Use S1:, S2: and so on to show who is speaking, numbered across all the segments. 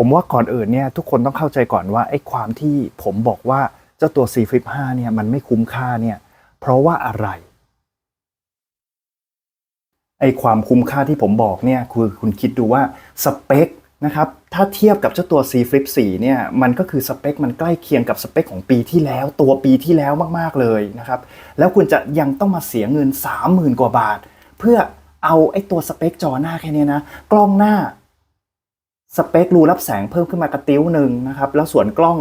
S1: ผมว่าก่อนอื่นเนี่ยทุกคนต้องเข้าใจก่อนว่าไอ้ความที่ผมบอกว่าเจ้าตัว C Flip 5เนี่ยมันไม่คุ้มค่าเนี่ยเพราะว่าอะไรไอ้ความคุ้มค่าที่ผมบอกเนี่ยคือคุณคิดดูว่าสเปคนะครับถ้าเทียบกับเจ้าตัว C Flip 4เนี่ยมันก็คือสเปค มันใกล้เคียงกับสเปคของปีที่แล้ว ตัวปีที่แล้วมากๆเลยนะครับแล้วคุณจะยังต้องมาเสียเงิน 30,000 กว่าบาท เพื่อเอาไอ้ตัวสเปคจอหน้าแค่นี้นะ กล้องหน้า สเปครูรับแสงเพิ่มขึ้นมากระติ้วหนึ่งนะครับแล้วส่วนกล้อง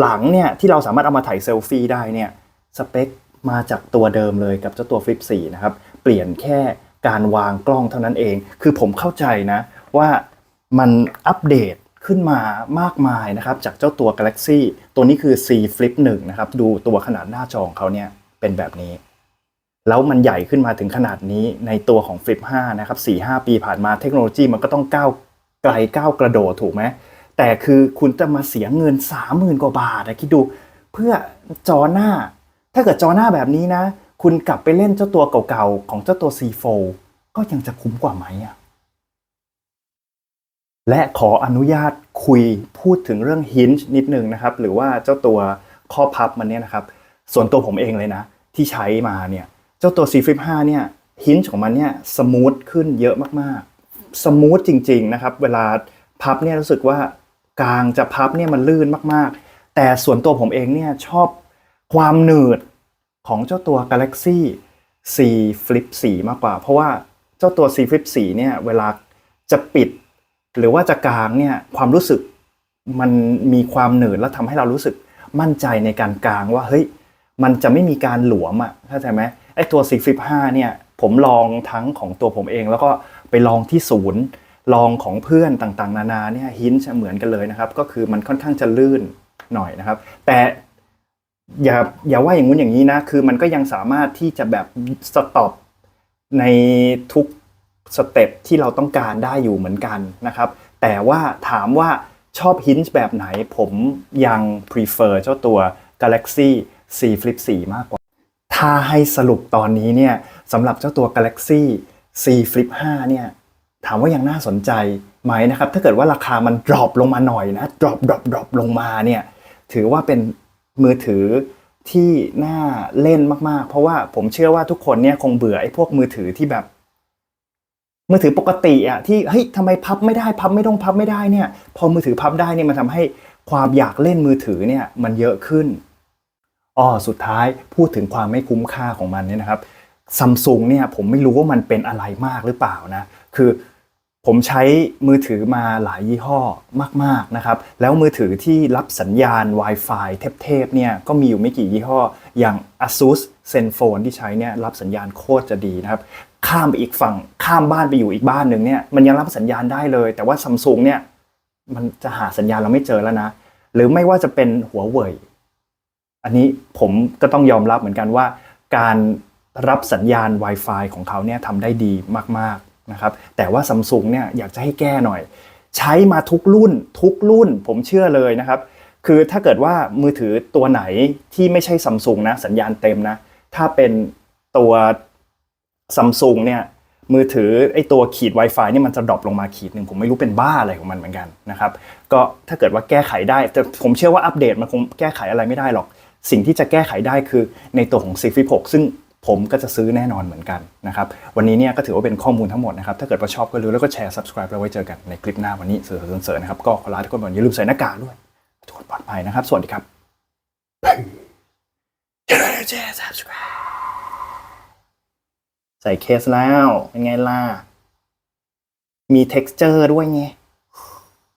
S1: หลังเนี่ยที่เราสามารถเอามาถ่ายเซลฟี่ได้เนี่ยสเปคมาจากตัวเดิมเลยกับเจ้าตัว Flip 4นะครับเปลี่ยนแค่การวางกล้องเท่านั้นเอง คือผมเข้าใจนะว่ามันอัปเดตขึ้นมามากมายนะครับจากเจ้าตัว Galaxy ตัวนี้คือ C Flip 1นะครับดูตัวขนาดหน้าจอของเขาเนี่ยเป็นแบบนี้ แล้วมันใหญ่ขึ้นมาถึงขนาดนี้ในตัวของ Flip 5นะครับ4-5 ปีผ่านมาเทคโนโลยีมันก็ต้องก้าว ไกลก้าวกระโดดถูกไหมแต่คือคุณจะมาเสียเงิน30,000กว่าบาทนะคิดดูเพื่อจอหน้า ถ้าเกิดจอหน้าแบบนี้นะ คุณกลับไปเล่นเจ้าตัวเก่าๆ ของเจ้าตัว C4 ก็ยังจะคุ้มกว่าไหมอะและขออนุญาตคุยพูดถึงเรื่อง hinge นิดนึงนะครับ หรือว่าเจ้าตัวข้อพับมันเนี่ยนะครับ ส่วนตัวผมเองเลยนะ ที่ใช้มาเนี่ย เจ้าตัว C Flip 5เนี่ย hinge ของมันเนี่ยสมูทขึ้นเยอะมากๆ สมูทจริงๆนะครับเวลาพับเนี่ยรู้สึกว่ากลางจะพับเนี่ยมันลื่นมากๆ แต่ส่วนตัวผมเองเนี่ยชอบความหนืดของเจ้าตัว Galaxy C Flip 4 มากกว่า เพราะว่าเจ้าตัว C Flip 4 เนี่ยเวลาจะปิด หรือว่าจะกลางเนี่ยความรู้สึกมันมีความหนืดแล้วทำให้เรารู้สึกมั่นใจในการกลางว่าเฮ้ยมันจะไม่มีการหลวมอะเข้าใจไหมไอ้ตัว C Flip 5 เนี่ยผมลองทั้งของตัวผมเองแล้วก็ ไปลองที่ศูนย์ลองของเพื่อนต่างๆ นานาเนี่ยหินเหมือนกันเลยนะครับ ก็คือมันค่อนข้างจะลื่นหน่อยนะครับ แต่อย่าอย่าว่าอย่างงู้นอย่างนี้นะ คือมันก็ยังสามารถที่จะแบบสต็อปในทุกสเต็ปที่เราต้องการได้อยู่เหมือนกันนะครับ แต่ว่าถามว่าชอบหินแบบไหนผมยัง prefer เจ้าตัว Galaxy C Flip 4 มากกว่า ถ้าให้สรุปตอนนี้เนี่ยสำหรับเจ้าตัว Galaxy C Flip 5 เนี่ยถามว่ายังน่าสนใจไหมนะครับ ถ้าเกิดว่าราคามัน drop ลงมาหน่อยนะ drop drop drop ลงมาเนี่ยถือว่าเป็นมือถือที่น่าเล่นมากๆ เพราะว่าผมเชื่อว่าทุกคนเนี่ยคงเบื่อไอ้พวกมือถือที่แบบ มือถือปกติอะที่เฮ้ยทำไมพับไม่ได้พับไม่ต้องพับไม่ได้เนี่ย พอมือถือพับได้เนี่ยมันทำให้ความอยากเล่นมือถือเนี่ยมันเยอะขึ้นอ้อสุดท้ายพูดถึงความไม่คุ้มค่าของมันเนี่ยนะครับ ซัมซุงเนี่ยผมไม่รู้ว่ามันเป็นอะไรมากหรือเปล่านะ คือผมใช้มือถือมาหลายยี่ห้อมากๆนะครับ แล้วมือถือที่รับสัญญาณ Wi-Fi เทพๆเนี่ยก็มีอยู่ไม่กี่ยี่ห้อ อย่าง ASUS ZenFone ที่ใช้เนี่ยรับสัญญาณโคตรจะดีนะครับ ข้ามไปอีกฝั่งข้ามบ้านไปอยู่อีกบ้านหนึ่งเนี่ยมันยังรับสัญญาณได้เลย แต่ว่าซัมซุงเนี่ยมันจะหาสัญญาณเราไม่เจอแล้วนะ หรือไม่ว่าจะเป็นหัวเว่ยอันนี้ผมก็ต้องยอมรับเหมือนกันว่าการ รับสัญญาณ Wi-Fi ของเขาเนี่ยทำได้ดีมากๆนะครับ แต่ว่าซัมซุงเนี่ยอยากจะให้แก้หน่อย ใช้มาทุกรุ่นทุกรุ่นผมเชื่อเลยนะครับ คือถ้าเกิดว่ามือถือตัวไหนที่ไม่ใช่ซัมซุงนะสัญญาณเต็มนะ ถ้าเป็นตัวซัมซุงเนี่ยมือถือไอตัวขีด Wi-Fi นี่มันจะดรอปลงมาขีดหนึ่งผมไม่รู้เป็นบ้าอะไรของมันเหมือนกันนะครับ ก็ถ้าเกิดว่าแก้ไขได้แต่ผมเชื่อว่าอัปเดตมันคงแก้ไขอะไรไม่ได้หรอก สิ่งที่จะแก้ไขได้คือในตัวของ C Flip 6ซึ่ง ผมก็จะซื้อแน่นอนเหมือนกันนะครับ วันนี้เนี่ยก็ถือว่าเป็นข้อมูลทั้งหมดนะครับ ถ้าเกิดว่าชอบก็รู้แล้วก็แชร์ subscribe แล้วไว้เจอกันในคลิปหน้าวันนี้เสือเสือนะครับ ก็ขอลาทุกคนก่อนอย่าลืมใส่หน้ากากด้วย ทุกคนปลอดภัยนะครับ สวัสดีครับอย่าลืมแชร์ subscribe ใส่เคสแล้ว เป็นไงล่ะ มี texture ด้วยไง